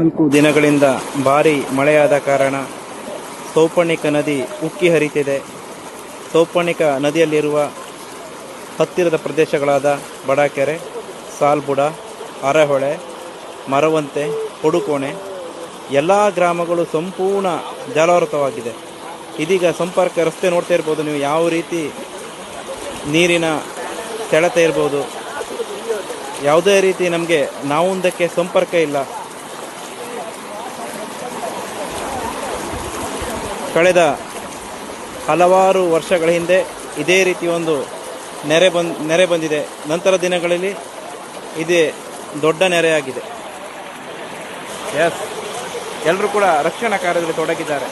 ನಾಲ್ಕು ದಿನಗಳಿಂದ ಭಾರಿ ಮಳೆಯಾದ ಕಾರಣ ಸೌಪರ್ಣಿಕ ನದಿ ಉಕ್ಕಿ ಹರಿತಿದೆ. ಸೌಪರ್ಣಿಕ ನದಿಯಲ್ಲಿರುವ ಹತ್ತಿರದ ಪ್ರದೇಶಗಳಾದ ಬಡಾಕೆರೆ, ಸಾಲ್ಬುಡ, ಅರಹೊಳೆ, ಮರವಂತೆ ಕೊಡುಕೋಣೆ ಎಲ್ಲ ಗ್ರಾಮಗಳು ಸಂಪೂರ್ಣ ಜಲಾವೃತವಾಗಿದೆ ಇದೀಗ ಸಂಪರ್ಕ ರಸ್ತೆ ನೋಡ್ತಾ ಇರ್ಬೋದು ನೀವು, ಯಾವ ರೀತಿ ನೀರಿನ ಸೆಳೆತ ಇರ್ಬೋದು. ಯಾವುದೇ ರೀತಿ ನಮಗೆ ನಾವೊಂದಕ್ಕೆ ಸಂಪರ್ಕ ಇಲ್ಲ. ಕಳೆದ ಹಲವಾರು ವರ್ಷಗಳ ಹಿಂದೆ ಇದೇ ರೀತಿ ಒಂದು ನೆರೆ ಬಂದ್, ನೆರೆ ಬಂದಿದೆ. ನಂತರ ದಿನಗಳಲ್ಲಿ ಇದೇ ದೊಡ್ಡ ನೆರೆಯಾಗಿದೆ. ಎಸ್ ಎಲ್ಲರೂ ಕೂಡ ರಕ್ಷಣಾ ಕಾರ್ಯದಲ್ಲಿ ತೊಡಗಿದ್ದಾರೆ.